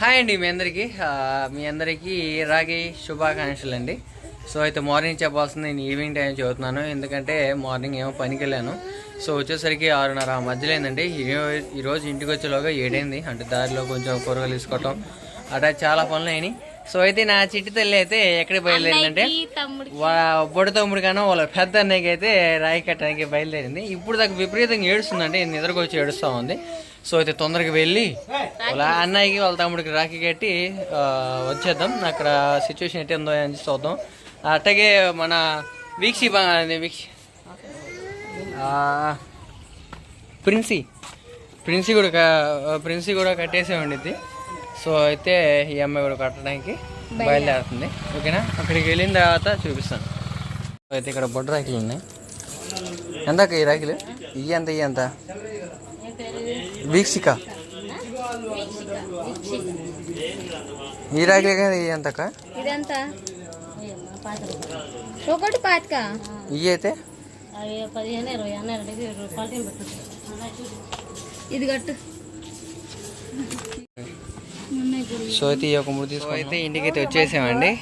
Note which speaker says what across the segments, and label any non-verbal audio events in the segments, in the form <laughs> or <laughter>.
Speaker 1: Hi అండి మీ అందరికీ. మీ అందరికీ రాగి శుభాకాంక్షలు అండి సో అయితే మార్నింగ్ చెప్పాల్సింది నేను ఈవినింగ్ టైం చదువుతున్నాను. ఎందుకంటే మార్నింగ్ ఏమో పనికి వెళ్ళాను సో వచ్చేసరికి ఆరున్నర ఆ మధ్యలో ఏంటండి ఈ- ఈరోజు ఇంటికి వచ్చేలోగా ఏడైంది. అంటే దారిలో కొంచెం కూరగాయలు తీసుకోవటం. అట్లా చాలా పనులు అయినాయి. సో అయితే నా చిట్టి తల్లి అయితే ఎక్కడికి బయలుదేరిందంటే బొడ్డు తమ్ముడు కన్నా వాళ్ళ పెద్ద అన్నయ్యకి అయితే రాయి కట్టడానికి బయలుదేరింది. ఇప్పుడు దాకా విపరీతంగా ఏడుస్తుందంటే నిద్రకు వచ్చి ఏడుస్తూ ఉంది. సో అయితే తొందరగా వెళ్ళి వాళ్ళ అన్నయ్యకి వాళ్ళ తమ్ముడికి రాఖీ కట్టి వచ్చేద్దాం. అక్కడ సిచ్యువేషన్ ఎట్టి ఉందో అని చూద్దాం. అట్లాగే మన వీక్షి వీక్షి. ప్రిన్సీ. ప్రిన్సీ కూడా ప్రిన్సీ కూడా కట్టేసే ఉండిద్ది. సో అయితే ఈ అమ్మాయి కూడా కట్టడానికి బయలుదేరుతుంది. ఓకేనా? అక్కడికి వెళ్ళిన తర్వాత చూపిస్తాను. అయితే ఇక్కడ బొడ్డు రాఖీలు ఉన్నాయి. ఎంత ఈ రాఖీలు ఇయ్యి ఎంత ఇయ్యి ఎంత? వీక్షిక. ఈ రాఖీలు కదా ఇయ్యి ఎంతక?
Speaker 2: ఇదంతా? ఒకటి పాతిక.
Speaker 1: ఇయ్యి అయితే?
Speaker 3: ఇది
Speaker 2: కట్టు.
Speaker 1: సో అయితే ఈ ఒక మూడు తీసుకో అయితే ఇంటికి అయితే వచ్చేసామండి.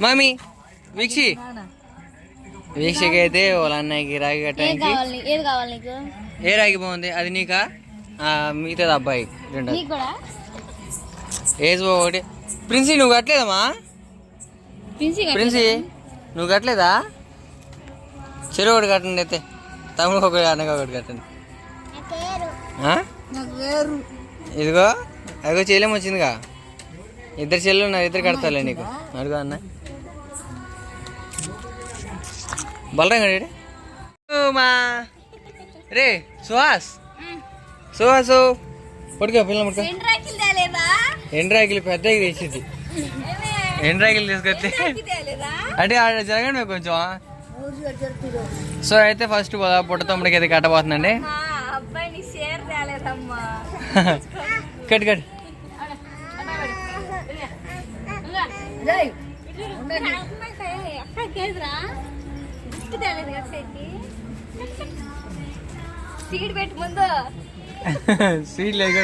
Speaker 1: మమ్మీ వీక్షి. వీక్షకి అయితే వాళ్ళ అన్నయ్యకి రాగి
Speaker 2: ఏం
Speaker 1: కట్టడానికి
Speaker 2: కావాలి? నీకు? ఏది కావాలి నీకు?
Speaker 1: ఏ రాగి బాగుంది? అది నీకా? ఆ, మిగతాది అబ్బాయి. రెండు ఏజ్ ఒకటి. ప్రిన్సీ నువ్వు కట్టలేదమ్మా? ప్రిన్సీ నువ్వు కట్టలేదా? చెరువు ఒకటి కట్టండి అయితే. తమ్ముడు ఒకటి అన్నగా ఒకటి కట్టండి. ఆ? ఇదిగో అదిగో చెల్లెం వచ్చిందిగా. ఇద్దరు చెల్లెలు ఉన్నారు ఇద్దరు కడతాలే నీకు. అడుగు అన్న. బలరాం గడి మా రే సుహాస్. సుహాసు. పడుకో పిల్లలు పడుకో
Speaker 2: ఎండ్రాకిల్
Speaker 1: పెద్దగా తెచ్చింది ఎండ్రాకిలు తీసుకొస్తే అంటే ఆడ జరగండి కొంచెం సో అయితే ఫస్ట్ పుట్ట తమ్ముడికి అయితే కట్టబోతుందండి. <laughs> కట్ కట్
Speaker 2: అక్కకేదిరా గిఫ్ట్ తేలేదు అక్కకి సీడ్ పెట్టి ముందు.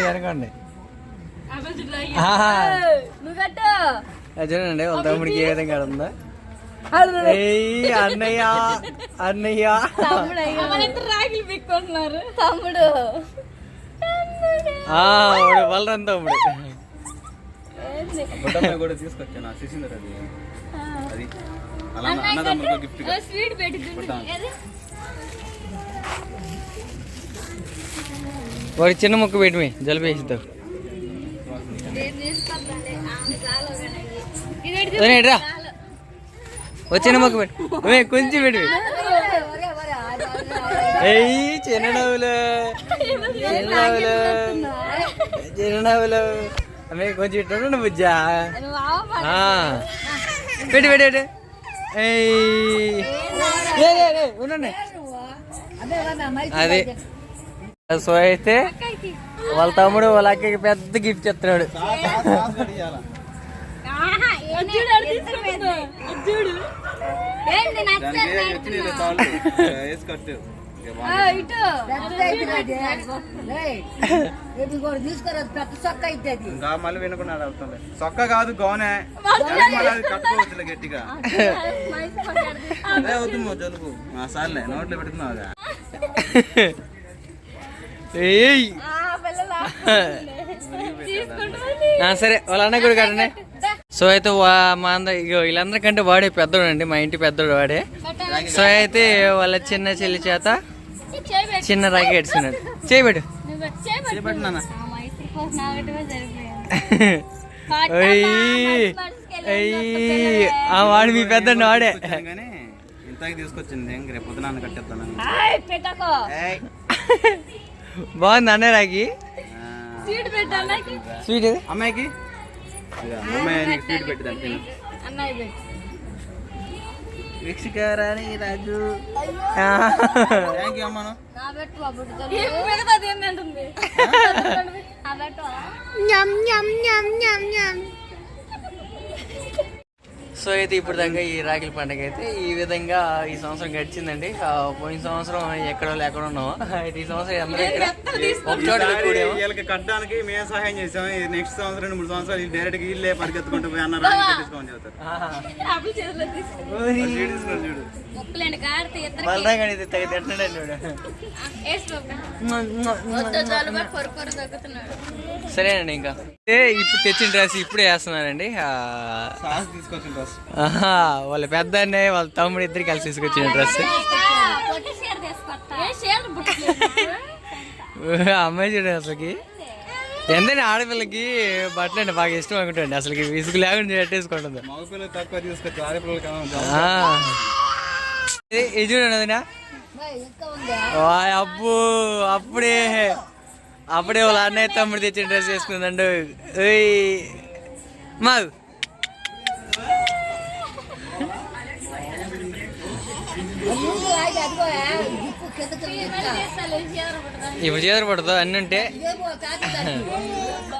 Speaker 1: జరగండి
Speaker 2: నువ్వు కట్టు.
Speaker 1: చూడండి వాళ్ళ తమ్ముడికి ఏ విధంగా ఉందో ఏయ్ అన్నయ్య అన్నయ్య.
Speaker 2: రాగిలు పెట్టుకుంటున్నారు? తమ్ముడు.
Speaker 1: ఆ, వాడు బలరాం తమ్ముడు.
Speaker 4: బుట్టమ్మాయి కూడా తీసుకొచ్చాను శశిందర్ అది. అది. అలా అన్నదమ్ములకు గిఫ్ట్
Speaker 2: స్వీట్ పెట్టి
Speaker 1: వాడి చిన్న ముక్క పెట్టి జలుబు వేసిద్దాం రా. ఓ చిన్న ముక్క పెట్టు. కొంచెం పెట్టి ఏయ్ చిన్న నవ్వులు. కొంచెం ఇట్టు బుజ్జా. పెట్టు పెట్టు ఉండండి. అది. సో అయితే వాళ్ళ తమ్ముడు వాళ్ళ అక్కకి పెద్ద గిఫ్ట్ చెప్తున్నాడు.
Speaker 4: ఇక మళ్ళీ వినకుండా అవుతుంది. సొక్క కాదు గోనే. అది కట్టుకోవచ్చు గట్టిగా. అదే అవుతుంది జలుబు? సర్లే నోట్లో పెడుతున్నావుగా
Speaker 1: ఏయ్.
Speaker 2: ఆ, పిల్లలా.
Speaker 1: ఆ, సరే వాళ్ళ అన్న కూడా కదండి సో అయితే వా- మా అందరు ఇగో వీళ్ళందరికంటే వాడే పెద్దోడు అండి మా ఇంటి పెద్దోడు వాడే. సో అయితే వాళ్ళ చిన్న చెల్లి చేత. చిన్న రాగి చేయబెట్టు.
Speaker 4: చేపట్టు నాన్న.
Speaker 2: ఆ,
Speaker 1: వాడు మీ పెద్ద వాడే
Speaker 4: తీసుకొచ్చింది.
Speaker 1: బాగుంది అన్న రాగి?
Speaker 4: ఆ,
Speaker 2: సీట్ పెట్టు అన్నకి.
Speaker 1: స్వీట్
Speaker 4: అమ్మాయికి? స్వీట్
Speaker 2: పెట్టు.
Speaker 4: వీక్షికారాని రాజు. థ్యాంక్ యూ అమ్మాను
Speaker 2: నా పెట్టు ఆ? బుడ్డ తల్లి.
Speaker 1: సో అయితే ఇప్పుడు దాకా ఈ రాఖీల పండుగ అయితే ఈ విధంగా ఈ సంవత్సరం గడిచిందండి. పోయిన సంవత్సరం ఎక్కడో ఎక్కడ ఉన్నాము. అయితే ఈ సంవత్సరం అందరూ
Speaker 4: కట్టడానికి మేము సహాయం చేసాం నెక్స్ట్ సంవత్సరం రెండు మూడు సంవత్సరాలు డైరెక్ట్గా వీళ్ళే పరిగెత్తుకుంటూ పోయి అన్న రాజు కట్టించుకోమని చెబుతారు
Speaker 2: అప్పుడు చేతిలో తీసుకో
Speaker 4: చూడు తీసుకున్నాడు చూడు.
Speaker 2: ముక్కలేండి కాడితే ఇద్దరు
Speaker 1: బలరాగాని ఇది తెగ తింటున్నాడు చూడు.
Speaker 2: వద్దు చాలుగా కొర కొర తగ్గుతున్నాడు.
Speaker 1: సరేనండి ఇంకా. ఇప్పుడు తెచ్చిన డ్రెస్ ఇప్పుడే వేస్తున్నానండి
Speaker 4: తీసుకొచ్చిన డ్రెస్.
Speaker 1: వాళ్ళ పెద్ద అన్నయ్య వాళ్ళ తమ్ముడు ఇద్దరు కలిసి తీసుకొచ్చిన డ్రెస్. అమ్మాయి చూడండి అసలుకి. ఎంతైనా ఆడపిల్లకి బట్టలు అంటే బాగా ఇష్టం అనుకుంటాండి. అసలుకి విసుగు లేకుండా పెట్టేసుకుంటుంది. ఇది- చూడండి అదినా అబ్బో అప్పుడే. అప్పుడే వాళ్ళ అన్నయ్య తమ్ముడు తెచ్చిన డ్రెస్ వేసుకుందండు. ఏయ్ ఇప్పుడు చేదర పడదు అన్ని ఉంటే